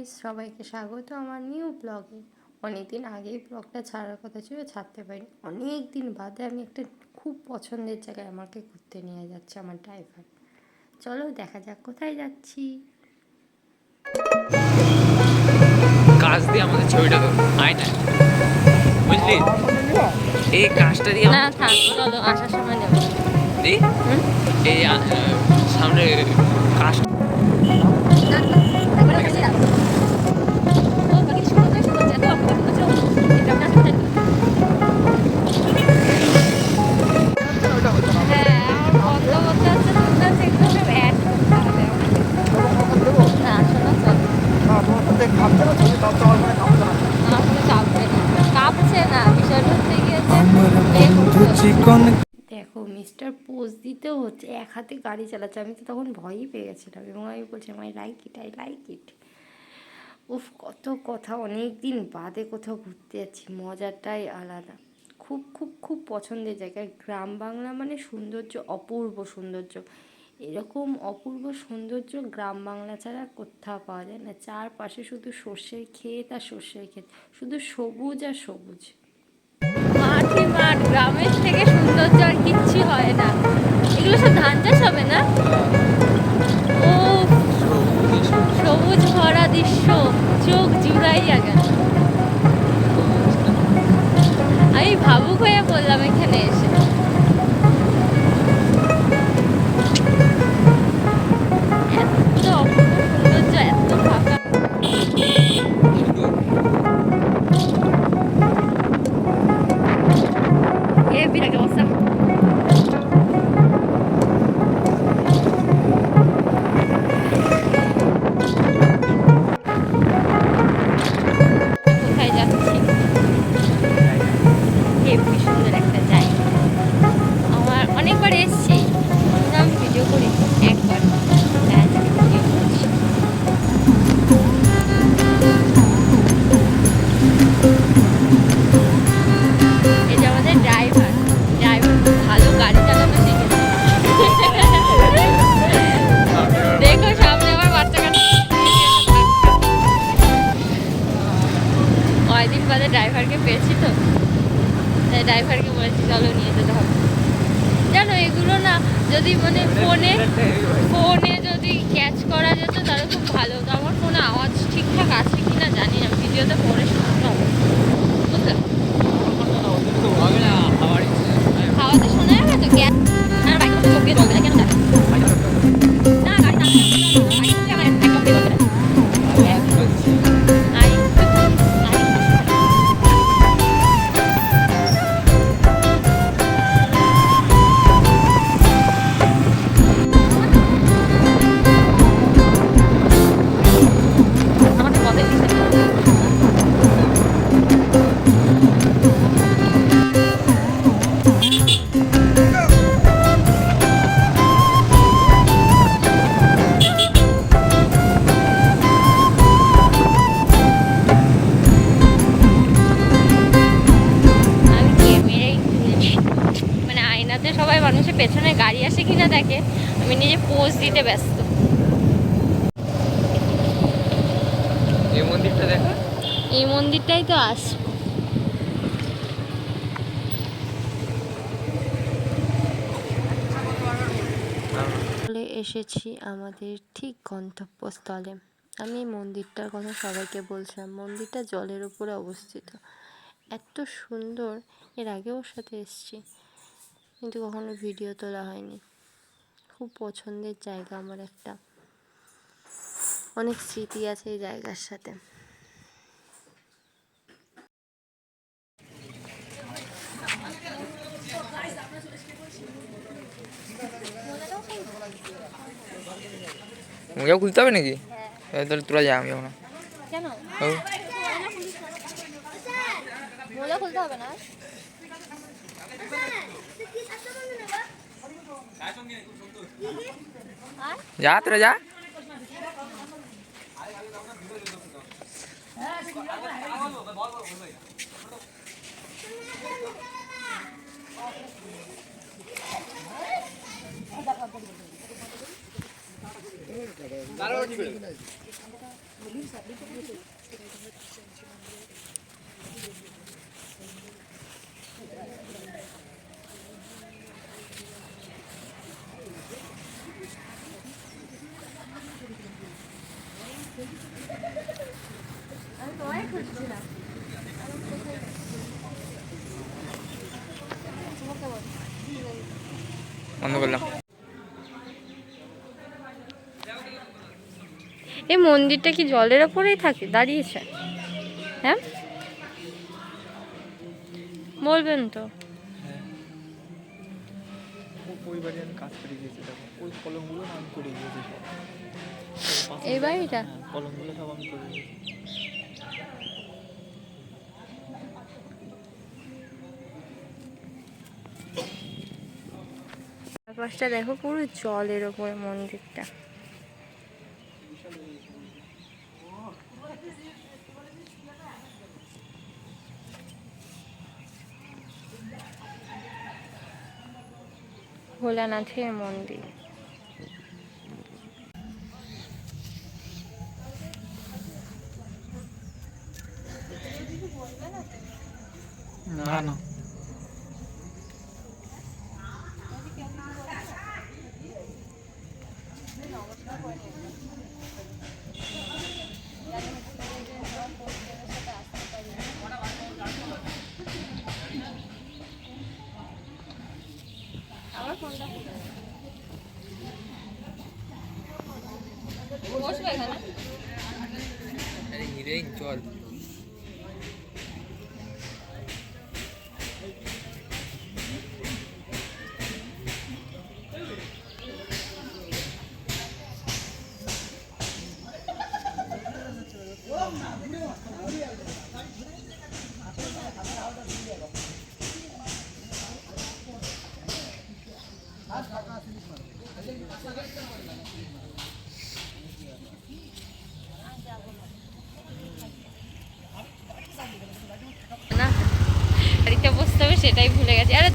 Guys সবাইকে স্বাগত আমার নিউ ব্লগে অনেকদিন আগেই ব্লগটা ছাড়ার কথা ছিল ছাড়তে পারিনি। অনেক দিন বাদে আমি একটা খুব পছন্দের জায়গায় আমাকে ঘুরতে নিয়ে যাচ্ছে আমার ড্রাইভার চলো দেখা যাক কোথায় যাচ্ছি। কাজ দিয়ে আমাদের ছবিটা আয় না। বুঝলি? এই কাজটা দিয়ে না থাক চলো আসার সময় নেব। দি এই সামনে কাজ দেখো মিস্টার পোজ দিতেও হচ্ছে, এক হাতে গাড়ি চালাচ্ছে, আমি তো তখন ভয়ই পেয়ে গেছিলাম, এবং আমি বলছিলাম I like it I like it উফ, কত কথা অনেক দিন বাদে কোথাও ঘুরতে যাচ্ছি, মজাটাই আলাদা। খুব খুব খুব পছন্দের জায়গা, গ্রাম বাংলা মানে সৌন্দর্য, অপূর্ব সৌন্দর্য। এরকম অপূর্ব সৌন্দর্য গ্রাম বাংলা ছাড়া কোথাও পাওয়া যায় না। চারপাশে শুধু সর্ষের ক্ষেত আর সর্ষের ক্ষেত, শুধু সবুজ আর সবুজ। মাঠ গ্রামের থেকে সৌন্দর্য আর কিচ্ছু হয় না। এগুলো সব ধান চাষ হবে না? ও সবুজ ভরা দৃশ্য, চোখ জুড়াই জায়গা আমি ভাবুক হয়ে বললাম এখানে এসে। সুন্দর একটা জায়গা আমার অনেকবার এসেছি কিন্তু আমি ভিডিও করি একবার কয়দিন বাদে ড্রাইভারকে পেয়েছি তো? ড্রাইভারকে বলেছি চলো নিয়ে যেতে হবে। জানো এগুলো না যদি মানে ফোনে ফোনে যদি ক্যাচ করা যেত তাহলে খুব ভালো হতো। আমার ফোনে আওয়াজ ঠিকঠাক আছে কি না জানি না ভিডিওতে পরে শুনতে হবে। বুঝলে? খাওয়াতে শোনা যাবে তো? গ্যাস আর বাইক চোখ চলবে না কেন? জানি এই মন্দিরটাই তো আস এসেছি আমাদের ঠিক গন্তব্যস্থলে। আমি এই মন্দিরটার কথা সবাইকে বলছিলাম। মন্দিরটা জলের উপরে অবস্থিত। এত সুন্দর। এর আগেও ওর সাথে এসেছি। কিন্তু কখনো ভিডিও তোলা হয়নি। খুব পছন্দের জায়গা আমার একটা। অনেক স্মৃতি আছে এই জায়গার সাথে। মোজা খুলতে হবে নাকি এ, তাহলে তোরা যা আমি যাব না কেন ও, মোজা খুলতে হবে না যা তোরা যা বন্ধ করলাম এই মন্দিরটা কি জলের ওপরেই থাকে? দাঁড়িয়েছে। হ্যাঁ? বলবেন তো। এই বাড়িটা? হ্যাঁ কলমগুলো সব আমি করে গিয়েছি। দেখো পুরো জলের ওপরে মন্দিরটা। ভোলানাথের মন্দির। না না। হিরোইন চল। না গাড়িতে বসতে হবে সেটাই ভুলে গেছি। আরে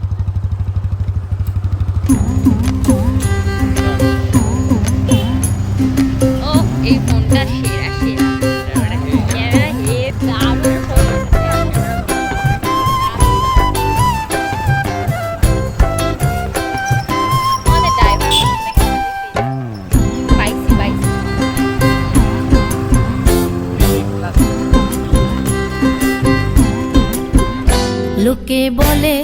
বলে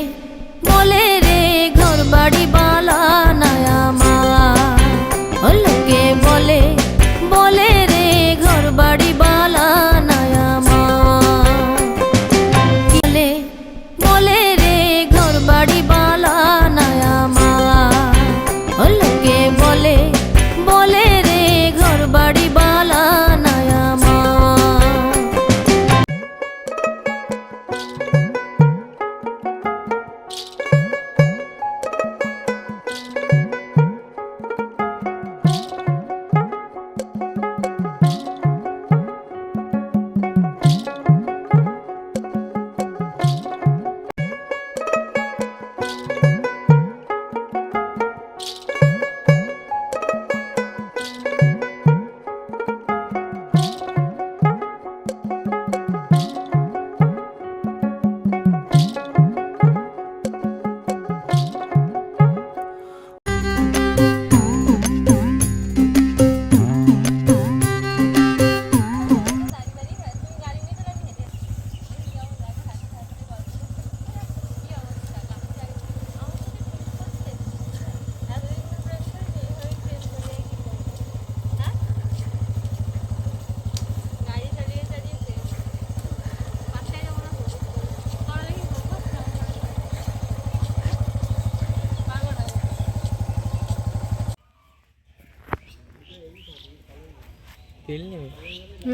তেল নেবে?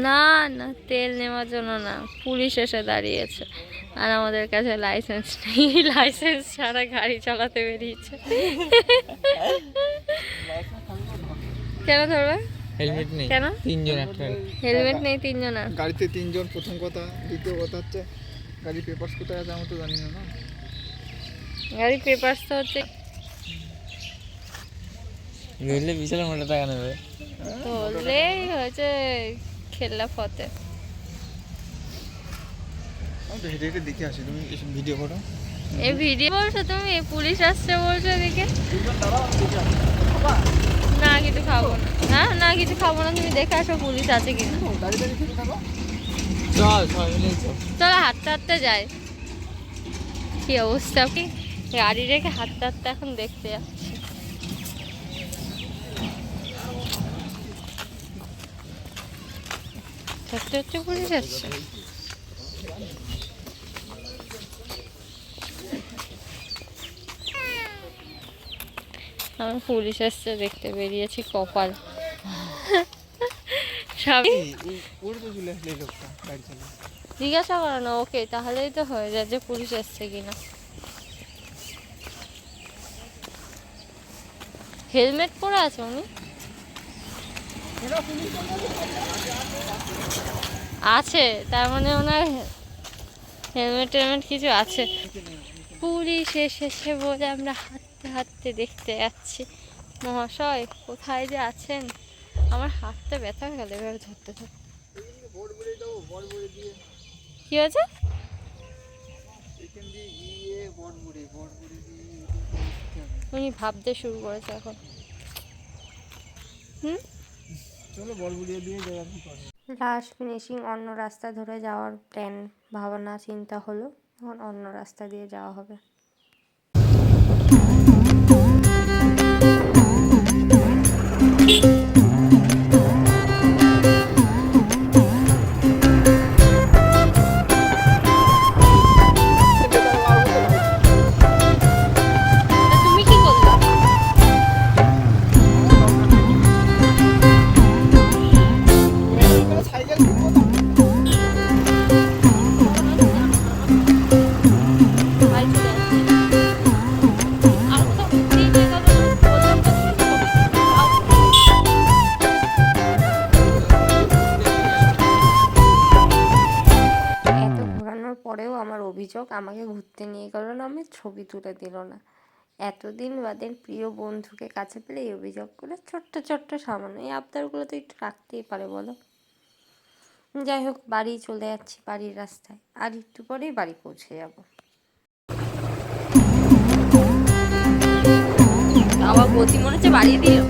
না না তেল নেওয়ার জন্য না পুলিশ এসে দাঁড়িয়েছে। আর আমাদের কাছে লাইসেন্স নেই। লাইসেন্স ছাড়া গাড়ি চালাতে বেরিয়েছে। কেন ধরবে? হেলমেট নেই। কেন? তিনজন হেলমেট নেই তিনজনের গাড়িতে তিনজন প্রথম কথা। দ্বিতীয় কথা হচ্ছে গাড়ি পেপার্স কোথায় আছে আমি তো জানি না? না গাড়ি পেপারস তো হচ্ছে ধরলে বিশাল মোটা টাকা নেবে। ধরলেই হয়েছে খেলা ফতে আমি তো হেঁটে হেঁটে দেখে আসি তুমি এসব ভিডিও করো। এই ভিডিও বলছো তুমি? পুলিশ আসছে বলছো এদিকে? না কিছু খাব না। হ্যাঁ না কিছু খাব না তুমি দেখে আসো পুলিশ আছে কিনা। চল হাঁটতে হাঁটতে যাই। কি অবস্থা? কি গাড়ি রেখে হাঁটতে হাঁটতে এখন দেখতে যাচ্ছি। হাঁটতে হাঁটতে পুলিশ যাচ্ছে। আমি পুলিশ আসছে দেখতে বেরিয়েছি কপাল। জিজ্ঞাসা করো না ওকে তাহলেই তো হয়ে যায় যে পুলিশ এসছে কিনা। হেলমেট পরে আছে উনি? আছে, তার মানে ওনার হেলমেট টেলমেট কিছু আছে। পুলিশ এসেছে বলে আমরা হাঁটতে হাঁটতে দেখতে যাচ্ছি। মহাশয়, কোথায় যে আছেন? আমার হাতটা ব্যথা গেল, এভাবে ধরতে ধরতে। কি হয়েছে। উনি ভাবতে শুরু করেছে এখন। হুম? আর লাস্ট ফিনিশিং অন্য রাস্তা ধরে যাওয়ার প্ল্যান ভাবনা, চিন্তা হলো, এখন অন্য রাস্তা দিয়ে যাওয়া হবে। তা অভিযোগ আমাকে ঘুরতে নিয়ে গেল না আমি ছবি তুলে দিল না। এতদিন বাদের প্রিয় বন্ধুকে কাছে পেলে এই অভিযোগগুলো ছোট্ট ছোট্ট সামান্য এই আবদারগুলো তো একটু রাখতেই পারে বলো। যাই হোক, বাড়ি চলে যাচ্ছি বাড়ির রাস্তায়। আর একটু পরেই বাড়ি পৌঁছে যাব। আবার গতি মনে হচ্ছে বাড়িয়ে দিল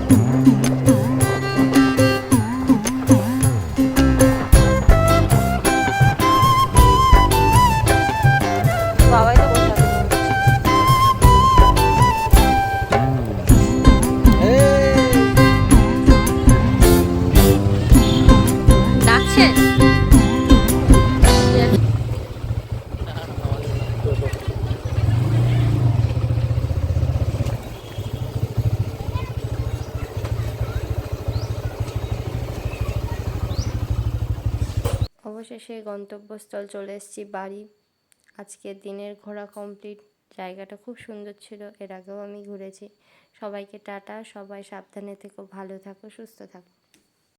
অবশেষে গন্তব্যস্থল চলে এসেছি, বাড়ি। আজকের দিনের ঘোরা কমপ্লিট জায়গাটা খুব সুন্দর ছিল, এর আগেও আমি ঘুরেছি। সবাইকে টাটা, সবাই সাবধানে থেকো, ভালো থাকো, সুস্থ থাকো।